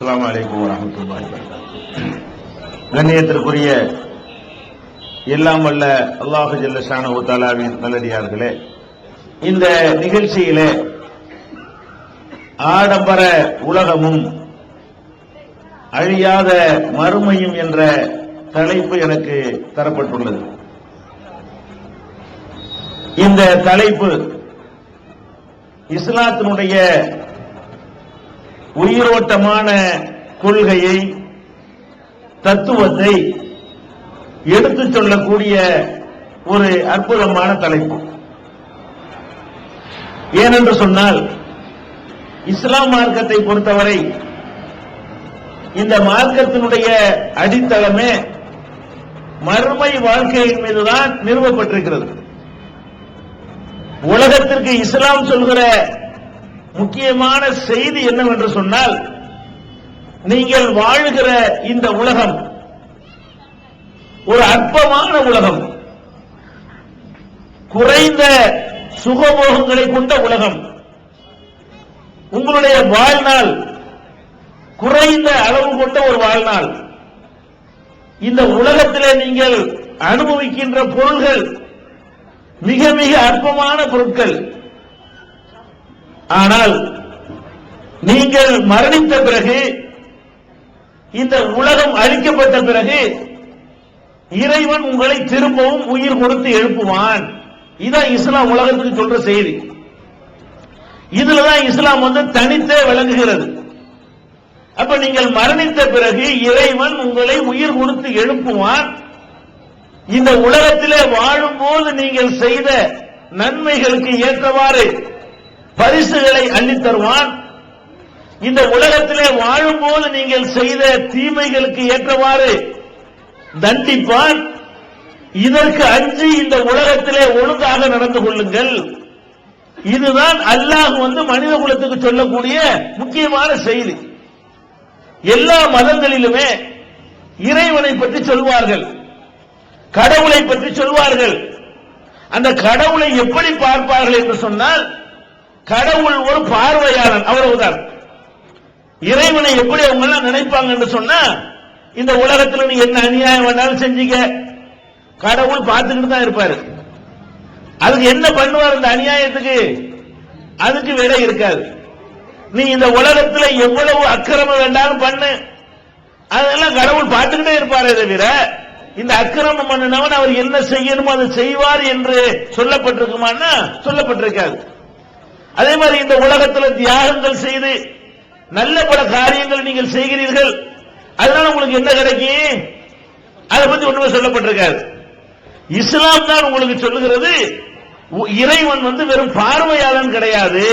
அஸ்ஸலாமு அலைக்கும் வரஹ்மத்துல்லாஹி கண்ணியத்திற்குரிய எல்லாம் வல்ல அல்லாஹு ஜல்ல ஷானஹு நல்லடியார்களே இந்த நிகழ்ச்சியிலே ஆடம்பர உலகமும் அழியாத மறுமையும் என்ற தலைப்பு எனக்கு தரப்பட்டுள்ளது. இந்த தலைப்பு இஸ்லாத்தினுடைய உயிரோட்டமான கொள்கையை தத்துவத்தை எடுத்துச் சொல்லக்கூடிய ஒரு அற்புதமான தலைப்பு. ஏனென்று சொன்னால் இஸ்லாம் மார்க்கத்தை பொறுத்தவரை இந்த மார்க்கத்தினுடைய அடித்தளமே மறுமை வாழ்க்கையின் மீதுதான் நிறுவப்பட்டிருக்கிறது. உலகத்திற்கு இஸ்லாம் சொல்கிற முக்கியமான செய்தி என்னவென்று சொன்னால் நீங்கள் வாழ்கிற இந்த உலகம் ஒரு அற்பமான உலகம். குறைந்த சுகபோகங்களை கொண்ட உலகம். உங்களுடைய வாழ்நாள் குறைந்த அளவு கொண்ட ஒரு வாழ்நாள். இந்த உலகத்திலே நீங்கள் அனுபவிக்கின்ற பொருள்கள் மிக மிக அற்பமான பொருட்கள். ஆனால் நீங்கள் மரணித்த பிறகு இந்த உலகம் அழிக்கப்பட்ட பிறகு இறைவன் உங்களை திரும்பவும் உயிர் கொடுத்து எழுப்புவான். இதான் இஸ்லாம் உலகத்துக்கு சொல்ற செய்தி. இதுலதான் இஸ்லாம் வந்து தனித்தே விளங்குகிறது. அப்ப நீங்கள் மரணித்த பிறகு இறைவன் உங்களை உயிர் கொடுத்து எழுப்புவான். இந்த உலகத்திலே வாழும்போது நீங்கள் செய்த நன்மைகளுக்கு ஏற்றவாறு பரிசுகளை அள்ளித் தருவான். இந்த உலகத்திலே வாழும்போது நீங்கள் செய்த தீமைகளுக்கு ஏற்றவாறு தண்டிப்பான். இதற்கு அஞ்சு இந்த உலகத்திலே ஒழுங்காக நடந்து கொள்ளுங்கள். இதுதான் அல்லாஹ் வந்து மனித குலத்துக்கு சொல்லக்கூடிய முக்கியமான செய்தி. எல்லா மதங்களிலுமே இறைவனை பற்றி சொல்வார்கள். கடவுளை பற்றி சொல்வார்கள். அந்த கடவுளை எப்படி பார்ப்பார்கள் என்று சொன்னால் கடவுள் ஒரு பார்வையாளன் அவ்வளவுதான். இறைவனை எப்படி அவங்க எல்லாம் நினைப்பாங்க சொன்னா இந்த உலகத்துல நீ என்ன அநியாயம் வேணாலும் செஞ்சுக்க. கடவுள் பார்த்துக்கிட்டு தான் இருப்பாரு. அதுக்கு என்ன பண்ணுவார் இந்த அநியாயத்துக்கு? அதுக்கு விடை இருக்காது. நீ இந்த உலகத்துல எவ்வளவு அக்கிரமம் வேண்டாலும் பண்ணு. அதெல்லாம் கடவுள் பார்த்துக்கிட்டே இருப்பாரே தவிர இந்த அக்கிரமம் பண்ணினவன் அவர் என்ன செய்யணுமோ அதை செய்வார் என்று சொல்லப்பட்டிருக்குமான்னா சொல்லப்பட்டிருக்காது. அதே மாதிரி இந்த உலகத்தில் தியாகங்கள் செய்து நல்ல பல காரியங்கள் நீங்கள் செய்கிறீர்கள். அதனால உங்களுக்கு என்ன கிடைக்கும் அதை பத்தி ஒண்ணுமே சொல்லப்பட்டிருக்காது. இஸ்லாம் தான் உங்களுக்கு சொல்லுகிறது இறைவன் வந்து வெறும் பார்வையாளன் கிடையாது.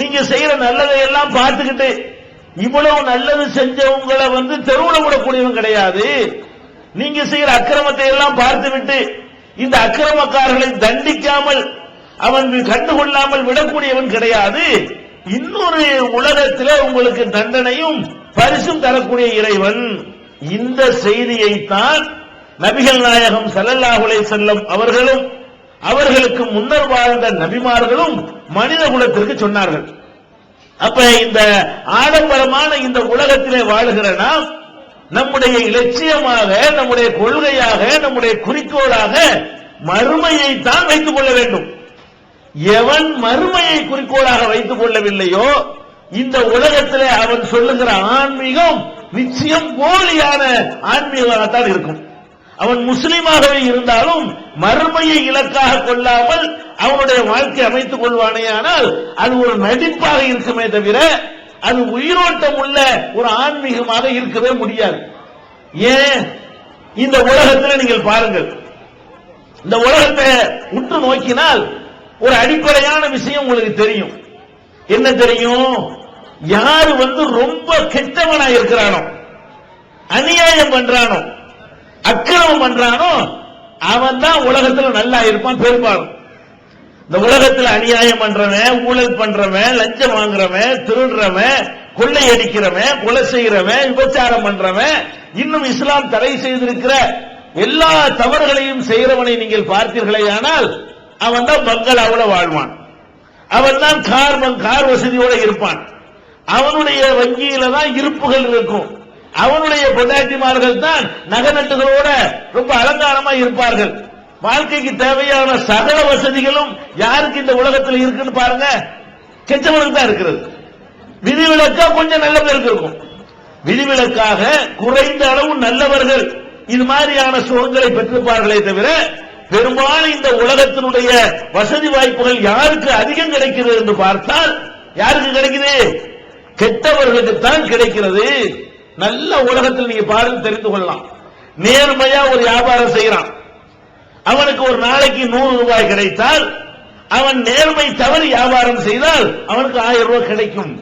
நீங்க செய்யற நல்லதை எல்லாம் பார்த்துக்கிட்டு இவ்வளவு நல்லது செஞ்சவங்களை வந்து தெருவுல விடக்கூடியவன் கிடையாது. நீங்க செய்யற அக்கிரமத்தை எல்லாம் பார்த்துவிட்டு இந்த அக்கிரமக்காரர்களை தண்டிக்காமல் அவன் கண்டுகொள்ளாமல் விடக்கூடியவன் கிடையாது. இன்னொரு உலகத்தில் உங்களுக்கு தண்டனையும் பரிசும் தரக்கூடிய இறைவன். இந்த செய்தியைத்தான் நபிகள் நாயகம் சல்லல்லாஹுலே செல்லும் செல்லம் அவர்களும் அவர்களுக்கு முன்னர் வாழ்ந்த நபிமார்களும் மனித குலத்திற்கு சொன்னார்கள். அப்ப இந்த ஆடம்பரமான இந்த உலகத்திலே வாழ்கிற நாம் நம்முடைய இலட்சியமாக நம்முடைய கொள்கையாக நம்முடைய குறிக்கோளாக மறுமையை தான் வைத்துக் கொள்ள வேண்டும். எவன் மறுமையை குறிக்கோளாக வைத்துக் கொள்ளவில்லையோ இந்த உலகத்திலே அவன் சொல்லுகிற ஆன்மீகம் நிச்சயம் போலியான ஆன்மீகமாகத்தான் இருக்கும். அவன் முஸ்லீமாகவே இருந்தாலும் மறுமையை இலக்காக கொள்ளாமல் அவனுடைய வாழ்க்கை அமைத்துக் கொள்வானே ஆனால் அது ஒரு நடிப்பாக இருக்குமே தவிர அது உயிரோட்டம் உள்ள ஒரு ஆன்மீகமாக இருக்கவே முடியாது. ஏன்? இந்த உலகத்தில் நீங்கள் பாருங்கள். இந்த உலகத்தை உற்று நோக்கினால் ஒரு அடிப்படையான விஷயம் உங்களுக்கு தெரியும். என்ன தெரியும்? யாரு வந்து ரொம்ப கெட்டவனா இருக்கிறானோ அநியாயம் பண்றானோ அக்கிரமம் பண்றானோ அவன் தான் உலகத்துல நல்லா இருப்பான் பெரும்பாலும் இந்த உலகத்துல அநியாயம் பண்றவன் ஊழல் பண்றவன் லஞ்சம் வாங்குறவன் திருடுறவன் கொள்ளையடிக்கிறவன் கொலை செய்யறவன் விபச்சாரம் பண்றவன் இன்னும் இஸ்லாம் தடை செய்திருக்கிற எல்லா தவறுகளையும் செய்கிறவனை நீங்கள் பார்த்தீர்களே ஆனால் அவன் தான் பங்களாவில் வாழ்வான். அவன் தான் கார் கார் வசதியோட இருப்பான். அவனுடைய வங்கியில தான் இருப்புகள் இருக்கும். அவனுடைய பொண்டாட்டிமார்கள் தான் நகநட்டுகளோட ரொம்ப அலங்காரமா இருப்பார்கள். வாழ்க்கைக்கு தேவையான சகல வசதிகளும் யாருக்கு இந்த உலகத்தில் இருக்குன்னு பாருங்க. கெட்டவனுக்கு தான் இருக்கிறது. விதிவிலக்கா கொஞ்சம் நல்ல பேருக்கு இருக்கும். விதிவிலக்காக குறைந்த அளவு நல்லவர்கள் இது மாதிரியான சுகங்களை பெற்றிருப்பார்களே தவிர பெரும்பாலும் இந்த உலகத்தினுடைய வசதி வாய்ப்புகள் யாருக்கு அதிகம் கிடைக்கிறது என்று பார்த்தால் யாருக்கு கிடைக்குது? கெட்டவர்களுக்கு தான் கிடைக்கிறது. நல்ல உலகத்தில் நீங்க பாருங்க தெரிந்து கொள்ளலாம். நேர்மையா ஒரு வியாபாரம் செய்யறான். அவனுக்கு ஒரு நாளைக்கு நூறு ரூபாய் கிடைத்தால் அவன் நேர்மை தவறி வியாபாரம் செய்தால் அவனுக்கு ஆயிரம் ரூபாய் கிடைக்கும்.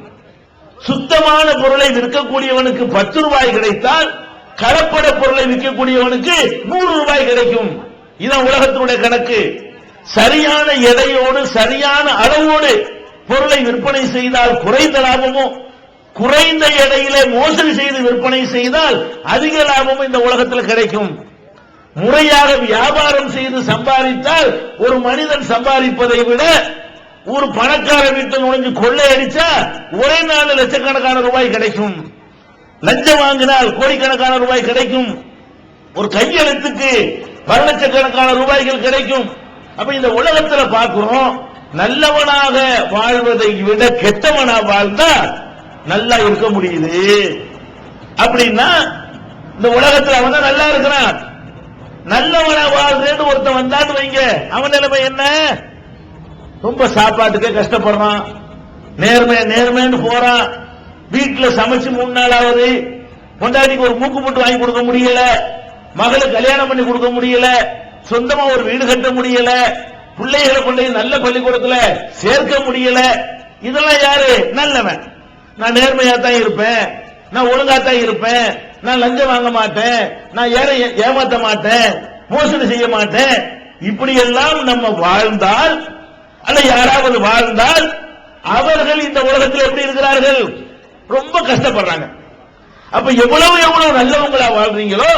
சுத்தமான பொருளை விற்கக்கூடியவனுக்கு பத்து ரூபாய் கிடைத்தால் கலப்பட பொருளை விற்கக்கூடியவனுக்கு நூறு ரூபாய் கிடைக்கும். இதான் உலகத்தினுடைய கணக்கு. சரியான எடையோடு சரியான அளவோடு பொருளை விற்பனை செய்தால் குறைந்த லாபமும் குறைந்த எடையிலே மோசடி செய்து விற்பனை செய்தால் அதிக லாபமும் இந்த உலகத்தில் கிடைக்கும். முறையாக வியாபாரம் செய்து சம்பாதித்தால் ஒரு மனிதன் சம்பாதிப்பதை விட ஒரு பணக்கார வீட்டில் நுழைஞ்சு கொள்ளையடிச்சா ஒரே நாள் லட்சக்கணக்கான ரூபாய் கிடைக்கும். லஞ்சம் வாங்கினால் கோடிக்கணக்கான ரூபாய் கிடைக்கும். ஒரு கையெழுத்துக்கு பல லட்சக்கணக்கான ரூபாய்கள் கிடைக்கும். அப்ப இந்த உலகத்துல பாக்குறோம் நல்லவனாக வாழ்வதை விட கெட்டவனா வாழ்ந்தா நல்லா இருக்க முடியுது. அப்படின்னா இந்த உலகத்துல அவன் தான் நல்லா இருக்கிறான். நல்லவனா வாழ்றேன்னு ஒருத்தன் வந்தான்னு வைங்க. அவன் நிலைமை என்ன? ரொம்ப சாப்பாட்டுக்கே கஷ்டப்படுறான். நேர்மை நேர்மைன்னு போறான். வீட்டுல சமைச்சு மூணு நாள் ஆகுது. பொண்டாட்டிக்கு ஒரு மூக்கு போட்டு வாங்கி கொடுக்க முடியல. மகளை கல்யாணம் பண்ணி கொடுக்க முடியல சொந்தமா ஒரு வீடு கட்ட முடியல பிள்ளைகளை கொண்டு நல்ல பள்ளிக்கூடத்துல சேர்க்க முடியல. இதெல்லாம் யாரு? நல்லவன். நான் நேர்மையா தான் இருப்பேன். நான் ஒழுங்கா தான் இருப்பேன். நான் லஞ்சம் வாங்க மாட்டேன். நான் யாரை ஏமாத்த மாட்டேன். மோசடி செய்ய மாட்டேன். இப்படி எல்லாம் நம்ம வாழ்ந்தால் அல்ல யாராவது வாழ்ந்தால் அவர்கள் இந்த உலகத்தில் எப்படி இருக்கிறார்கள்? ரொம்ப கஷ்டப்படுறாங்க. அப்ப எவ்வளவு எவ்வளவு நல்லவங்களா வாழ்றீங்களோ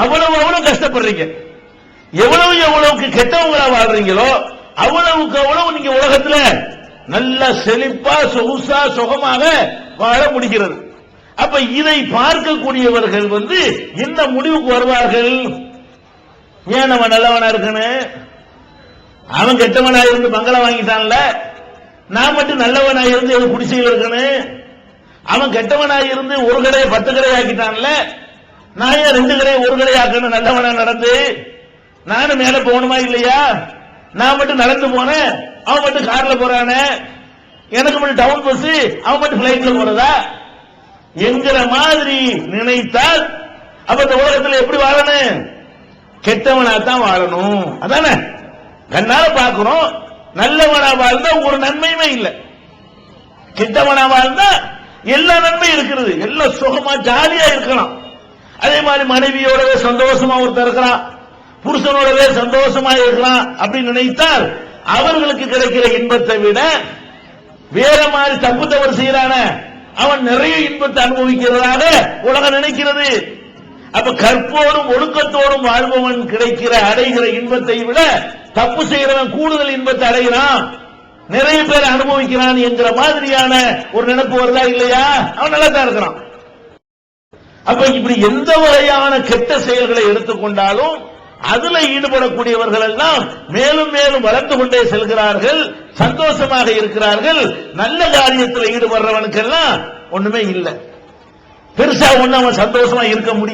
அவ்வளவு அவ்வளவு கஷ்டப்படுறீங்க. எவ்வளவு எவ்வளவுக்கு கெட்டவங்களா வாழ்றீங்களோ அவ்வளவுக்கு அவ்வளவு நீங்க உலகத்துல நல்ல செழிப்பா சொகுசா சுகமாக வாழ முடிகிறது. அப்ப இதை பார்க்கக்கூடியவர்கள் வந்து என்ன முடிவுக்கு வருவார்கள். ஏன் நம்ம நல்லவனா இருக்கணும் அவன் கெட்டவனா இருந்து பங்களா வாங்கிட்டான்ல. நான் மட்டும் நல்லவனா இருந்து எது குடிசையில் இருக்கணும் அவன் கெட்டவனா இருந்து ஒரு கடையை பத்து கடை ஆக்கிட்டான்ல. நான் ஏன் ரெண்டு கடையை ஒரு கடையாக்கணும் நல்லவனா நடந்து நானும் மேல போகணுமா இல்லையா? நான் மட்டும் நடந்து போனேன் அவன் மட்டும் கார்ல போறானே. எனக்கு மட்டும் டவுன் பஸ் அவன் மட்டும் பிளைட்ல போறதா? என்கிற மாதிரி நினைத்தால் அப்ப இந்த உலகத்துல எப்படி வாழணும்? கெட்டவனா தான் வாழணும். அதானே? கண்ணால பாக்குறோம் நல்லவனா வாழ்ந்தா ஒரு நன்மையுமே இல்லை. கெட்டவனா வாழ்ந்தா எல்லா நன்மையும் இருக்கிறது. எல்லாம் சுகமா ஜாலியா இருக்கலாம். அதே மாதிரி மனைவியோடவே சந்தோஷமா ஒருத்தர் இருக்கிறான் புருஷனோடவே சந்தோஷமா இருக்கிறான் அப்படின்னு நினைத்தால் அவர்களுக்கு கிடைக்கிற இன்பத்தை விட வேற மாதிரி தப்பு தவறு செய்யறான அவன் நிறைய இன்பத்தை அனுபவிக்கிறதாக உலகம் நினைக்கிறது. அப்ப கற்போடும் ஒழுக்கத்தோடும் வாழ்பவன் கிடைக்கிற அடைகிற இன்பத்தை விட தப்பு செய்யறவன் கூடுதல் இன்பத்தை அடைகிறான். நிறைய பேர் அனுபவிக்கிறான் என்கிற மாதிரியான ஒரு நினைப்பு வருதா இல்லையா? அவன் நல்லா தான் இருக்கிறான். அப்ப இப்படி எந்த வகையான கெட்ட செயல்களை எடுத்துக்கொண்டாலும் அதுல ஈடுபடக்கூடியவர்கள் எல்லாம் மேலும் மேலும் வளர்ந்து கொண்டே செல்கிறார்கள் சந்தோஷமாக இருக்கிறார்கள் நல்ல காரியத்தில் ஈடுபடுறவனுக்கெல்லாம் ஒண்ணுமே இல்லை. பெருசா ஒண்ணு அவன் சந்தோஷமா இருக்க முடியும்